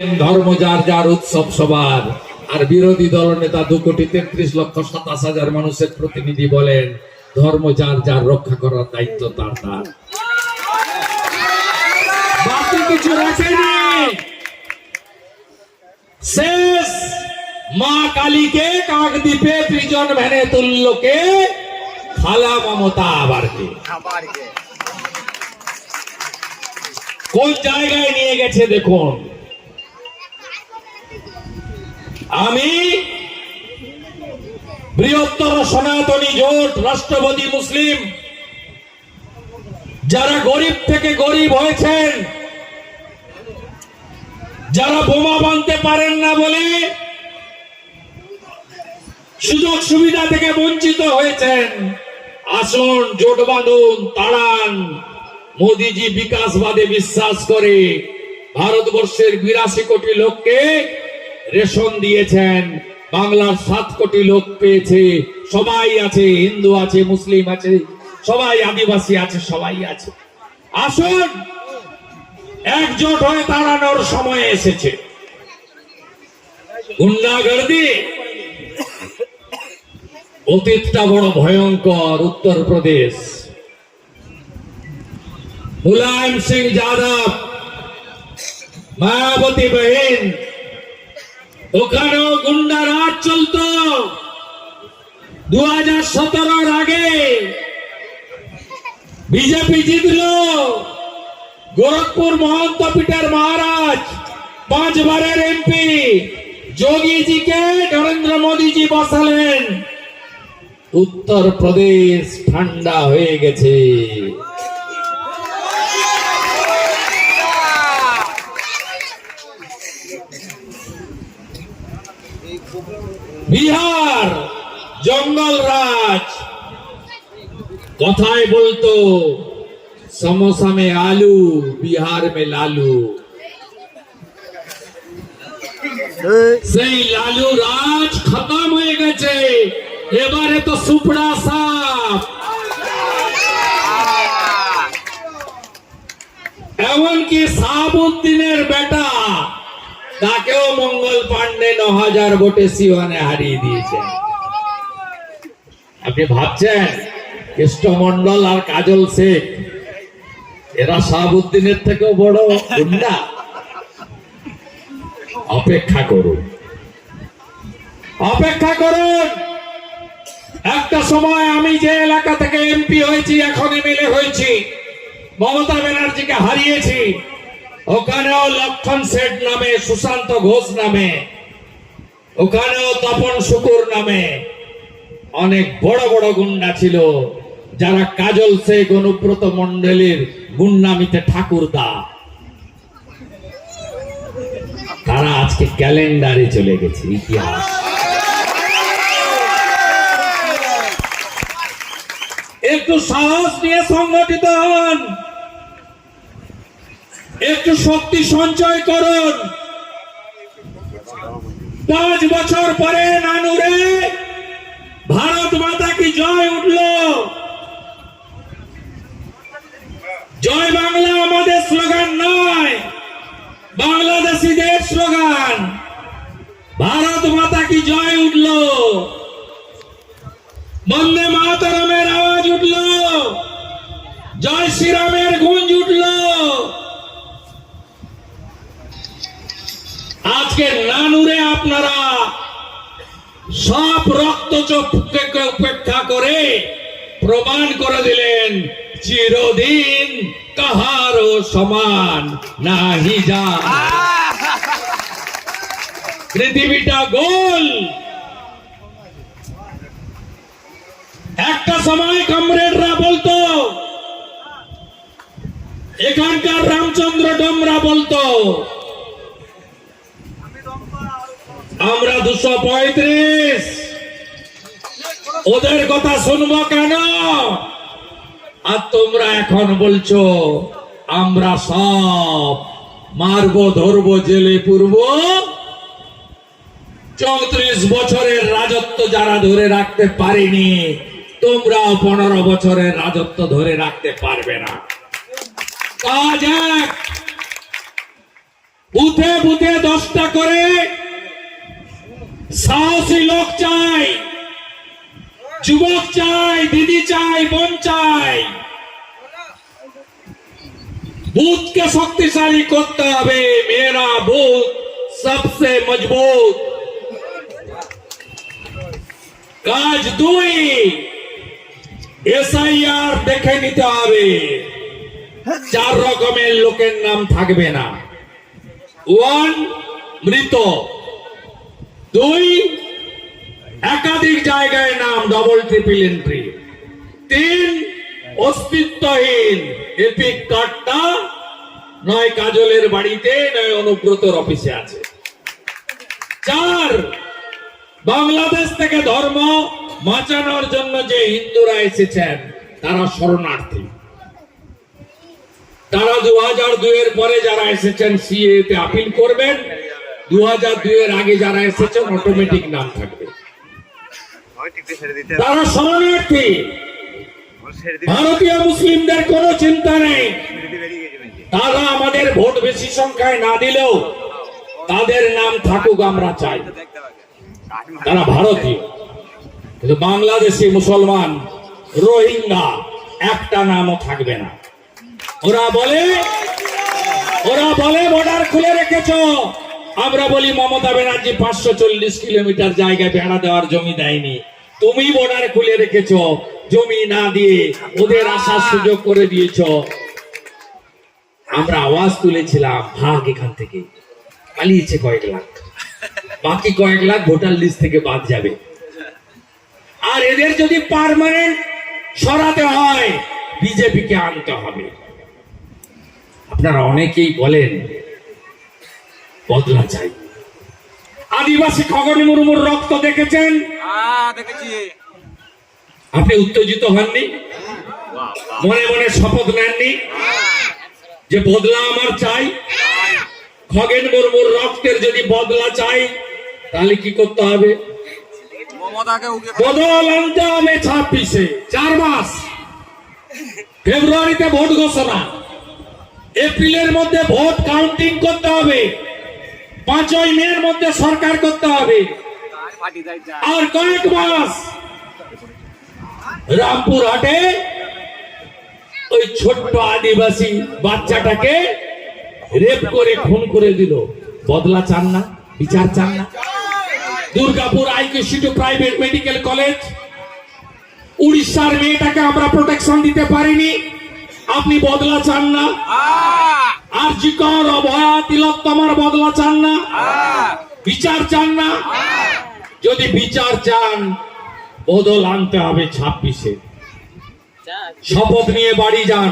ধর্ম যার যার উৎসব সবার আর বিরোধী দল নেতা দু কোটি তেত্রিশ লক্ষ সাতাশ হাজার মানুষের প্রতিনিধি বলেন ধর্ম যার যার রক্ষা করার দায়িত্ব তার তার। বাকি কিছু রাখেনি শেষ মা কালীকে কাকদ্বীপে প্রিজন ভ্যানে তুল্যকে খালা মমতা আবারকে। কোন জায়গায় নিয়ে গেছে দেখুন। আমি বৃহত্তর সনাতনী জোট রাষ্ট্রপতি মুসলিম, যারা গরিব থেকে গরিব হয়েছেন, যারা বোমা বাঁধতে পারেন না বলে সুযোগ সুবিধা থেকে বঞ্চিত হয়েছেন। আসুন, জোট বাঁধুন, তাড়ান। মোদিজি বিকাশবাদে বিশ্বাস করে, ভারতবর্ষের বিরাশি কোটি লোককে রেশন দিয়েছেন। বাংলার সাত কোটি লোক পেয়েছে। সবাই আছে, হিন্দু আছে, মুসলিম আছে, সবাই আদিবাসী আছে, সবাই আছে। আসুন, একজোট হয়ে দাঁড়ানোর সময় এসেছে। গুন্ডাগর্দি, অতীতটা বড় ভয়ঙ্কর উত্তরপ্রদেশ। মুলায়ম সিং যাদব মায়াবতী বহিন ওখানেও গুন্ডা রাজ চলতো। দু হাজার সতেরোর আগে বিজেপি জিতলো। গোরখপুর মহন্ত পিটার মহারাজ, পাঁচবারের এমপি যোগীজিকে নরেন্দ্র মোদীজি বসালেন। উত্তর প্রদেশ ঠান্ডা হয়ে গেছে। জঙ্গল রাজ। কথায় বলতো, সমসা মে আলু, বিহার মে লালু। সেই লালু রাজ খতম হয়ে গেছে। এবারে তো সুপড়া সাপ। এমনকি সাবুদ্দিনের বেটা, তাকেও মঙ্গল পাণ্ডে ন হাজার ভোটে সিওয়ানে হারিয়ে দিয়েছে। আপনি ভাবছেন কৃষ্ণমন্ডল আর কাজল শেখ, এরা শাহাবুদ্দিনের থেকেও বড়, গুন্ডা? অপেক্ষা করুন। অপেক্ষা করুন। একটা সময় আমি যে এলাকা থেকে এমপি হয়েছি, এখন এমএলএ হয়েছি, মমতা ব্যানার্জিকে হারিয়েছি। ওখানেও লক্ষণ শেঠ নামে, সুশান্ত ঘোষ নামে, ওখানেও তপন শুকুর নামে অনেক বড় বড় গুন্ডা ছিল, যারা কাজল শেখ অনুব্রত মন্ডলের গুন্ডামিতে ঠাকুরদা। তারা আজকে ক্যালেন্ডারে চলে গেছে, ইতিহাস। একটু সাহস নিয়ে সংগঠিত হন। একটু শক্তি সঞ্চয় করুন। পাঁচ বছর পরে নানুরে মাতা কি জয় উঠল? জয় বাংলা আমাদের স্লোগান নয়, বাংলাদেশিদের স্লোগান। ভারত মাতা কি জয় উঠল? বন্দে মাতরমের আওয়াজ উঠল। জয় শ্রীরামের গুঞ্জ উঠল। আজকে নানুরে আপনারা সব রক্ত উপেক্ষা করে প্রমাণ করে দিলেন, চিরদিন কাহারও সমান নাহি যা পৃথিবীটা গোল। একটা সময় কমরেডরা বলতো, এখানকার রামচন্দ্র ডোমরা বলতো, আমরা দুশো পঁয়ত্রিশ। ওদের কথা শুনব কেন? আর তোমরা এখন বলছো, আমরা সব মারবো, ধরব, জেলে পূর্ব। চৌত্রিশ বছরের রাজত্ব যারা ধরে রাখতে পারেনি তোমরা পনেরো বছরের রাজত্ব ধরে রাখতে পারবে না। কাজ এক। বুথে বুথে দশটা করে সাহসী লোক চায়। যুবক চাই, দিদি চাই, বোন চাই। বুথকে শক্তিশালী করতে হবে, মেয়েরা বুথ সবসে মজবুত। কাজ দুই, এসআইআর দেখে নিতে হবে। চার রকমের লোকের নাম থাকবে না। ওয়ান, মৃত। দুই একাধিক জায়গায় নাম ডবল ট্রিপল এন্ট্রি তিন, অস্তিত্বহীন, এপিক কার্ডটা নয় কাজলের বাড়িতে, নয় অনুব্রতর অফিসে আছে। চার, বাংলাদেশ থেকে ধর্ম বাঁচানোর জন্য যে হিন্দুরা এসেছেন, তারা শরণার্থী। তারা দু হাজার দুইয়ের পরে যারা এসেছেন, সিএ তে আপিল করবেন। দু হাজার দুইয়ের আগে যারা এসেছেন অটোমেটিক নাম থাকবে হয় টিকতে ছেড়ে দিতে তারা শরণার্থী ভারতীয় মুসলিমদের কোনো চিন্তা নেই। তারা আমাদের ভোট বেশি সংখ্যায় না দিলেও তাদের নাম থাকুক আমরা চাই। তারা ভারতীয়। কিন্তু বাংলাদেশি মুসলমান রোহিঙ্গা একটা নামও থাকবে না। ওরা বলে ওরা বলে বর্ডার খুলে রেখেছ। আমরা বলি মমতা ব্যানার্জি পাঁচশো চল্লিশ কিলোমিটার জায়গায় বেড়া দেওয়ার জমি দেয়নি। তুমি বর্ডার খুলে রেখেছ, জমি না দিয়ে ওদের আসার সুযোগ করে দিয়েছ। আমরা আওয়াজ তুলেছিলাম, ভাগ এখান থেকে। পালিয়েছে কয়েক লাখ। বাকি কয়েক লাখ ভোটার লিস্ট থেকে বাদ যাবে। আর এদের যদি পার্মানেন্ট সরাতে হয়, বিজেপিকে আনতে হবে। আপনারা অনেকেই বলেন বদলা চাই। আদিবাসী খগন মুর্মুর রক্ত দেখেছেন? হ্যাঁ আপনি উত্তেজিত হননি? মনে মনে শপথ নেননি? যে বদলা আমার চাই? খগেন মুর্মুর রক্তের যদি বদলা চাই তাহলে কি করতে হবে? বদল আনতে হবে ছাব্বিশে চার মাস। ফেব্রুয়ারিতে ভোট ঘোষণা। এপ্রিলের মধ্যে ভোট কাউন্টিং করতে হবে। পাঁচই মের মধ্যে সরকার করতে হবে। আর কয়েক মাস রামপুর হাটে ওই ছোট্ট আদিবাসী বাচ্চাটাকে রেপ করে, খুন করে দিল। বদলা চান না, বিচার চান না। Durgapur IQC to private medical college, উড়িষ্যার মেয়েটাকে আমরা প্রোটেকশন দিতে পারিনি। আপনি বদলা চান না। আর জিকর অভয়া তিলোত্তমার বদলা চান না। হ্যাঁ বিচার চান না। যদি বিচার চান বদল আনতে হবে ছাব্বিশে। শপথ নিয়ে বাড়ি যান।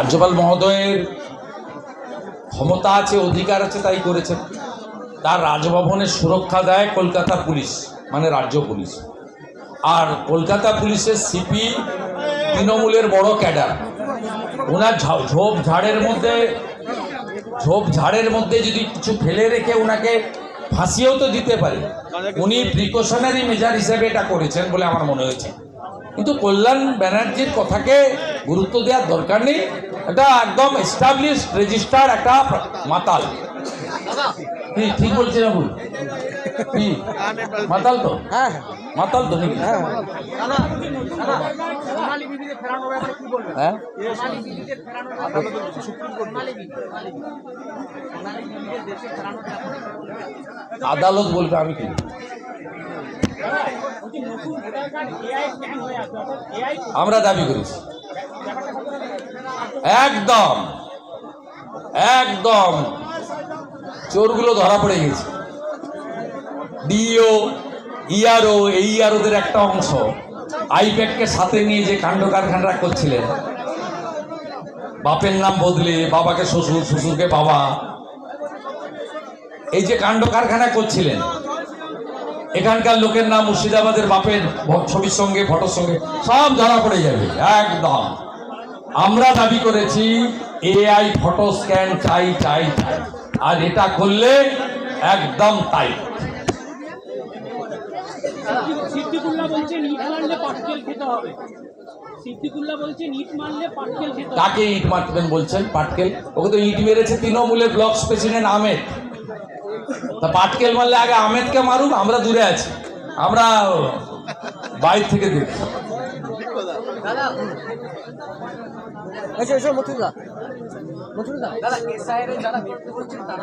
রাজ্যপাল মহোদয়ের ক্ষমতা আছে, অধিকার আছে, তাই করেছেন। তার রাজভবনের সুরক্ষা দেয় কলকাতা পুলিশ মানে রাজ্য পুলিশ। আর কলকাতা পুলিশের সিপি তৃণমূলের বড় ক্যাডার। ওনার ঝোপ ঝাড়ের মধ্যে, ঝোপ ঝাড়ের মধ্যে যদি কিছু ফেলে রেখে ওনাকে ফাঁসিয়েও তো দিতে পারে। উনি প্রিকশনারি মেজার হিসেবে এটা করেছেন বলে আমার মনে হয়েছে। কিন্তু কল্যাণ ব্যানার্জির কথাকে গুরুত্ব দেওয়ার দরকার নেই। এটা একদম এস্টাবলিশ রেজিস্টার একটা মাতাল। ঠিক বলছি না ভুল মাতাল তো? মাতাল তো নাকি? হ্যাঁ? আদালত বলবে আমি কি? আমরা দাবি করেছি। একদম একদম। চোরগুলো ধরা পড়ে গেছে। ডিও, ইআরও এই ইআরওদের একটা অংশ। আইপ্যাককে সাথে নিয়ে যে কাণ্ড কারখানারা করছিলেন। বাপের নাম বদলে, বাবাকে শ্বশুর, শ্বশুরকে বাবা। এই যে কাণ্ড কারখানা করছিলেন, এখানকার লোকের নাম মুর্শিদাবাদের বাপের ছবির সঙ্গে, ফটোর সঙ্গে, সব ধরা পড়ে যাবে। একদম। আমরা দাবি করেছি এআই ফটো স্ক্যান চাই চাই চাই। আর এটা করলে একদম তাই। সিদ্দিকুল্লাহ ইট মারলে পাটকেল খেতে হবে। সিদ্দিকুল্লাহ বলছে ইট মারলে পাটকেল খেতে হবে। কাকে ইট মারবেন বলছেন? পাটকেল? ওকে তো ইট মেরেছে তৃণমূলের ব্লক প্রেসিডেন্ট আহমেদ। তা পাটকেল মারলে আগে আহমেদকে মারুক আমরা দূরে আছি। আমরা বাইরে থেকে দেখি। দাদা এসআইয়ের যারা ব্যক্তি বলছেন তারা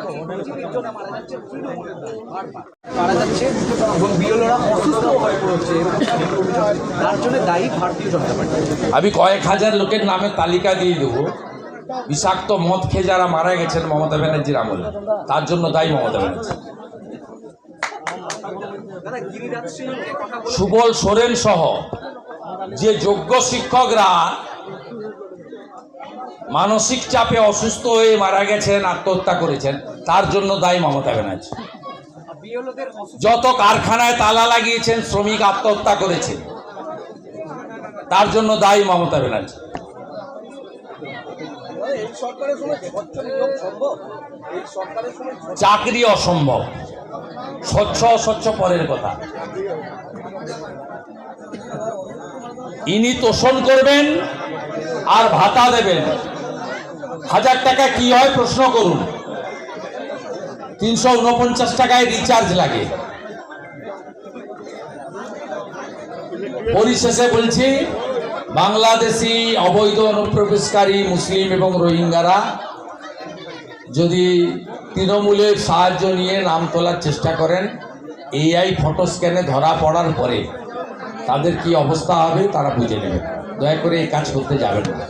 মারা যাচ্ছে মারা যাচ্ছে এবং বিএলওরা অসুস্থ হয়ে পড়ছে তার জন্য দায়ী ভারতীয় জনতা পার্টি। আমি কয়েক হাজার লোকের নামের তালিকা দিয়ে দেবো। বিষাক্ত মদ খেয়ে যারা মারা গেছেন মমতা ব্যানার্জির আমলে তার জন্য দায়ী মমতা ব্যানার্জি। দাদা গিরিরাজ সিং কথা বলে সুবল সোরেন সহ যে যোগ্য শিক্ষকরা মানসিক চাপে অসুস্থ হয়ে মারা গেছেন, আত্মহত্যা করেছেন, তার জন্য দায়ী মমতা ব্যানার্জি। যত কারখানায় তালা লাগিয়েছেন, শ্রমিক আত্মহত্যা করেছে তার জন্য দায়ী মমতা ব্যানার্জি। চাকরি অসম্ভব। স্বচ্ছ অস্বচ্ছ পরের কথা। ইনি তোষণ করবেন আর ভাতা দেবেন। হাজার টাকা কি হয় প্রশ্ন করুন। তিনশো উনপঞ্চাশ টাকায় রিচার্জ লাগে। পরিশেষে বলছি, বাংলাদেশি অবৈধ অনুপ্রবেশকারী, মুসলিম এবং রোহিঙ্গারা যদি তৃণমূলের সাহায্য নিয়ে নাম তোলার চেষ্টা করেন এআই ফটো স্ক্যানে ধরা পড়ার পরে তাদের কি অবস্থা হবে তারা বুঝে নেবেন। দয়া করে এই কাজ করতে যাবেন না।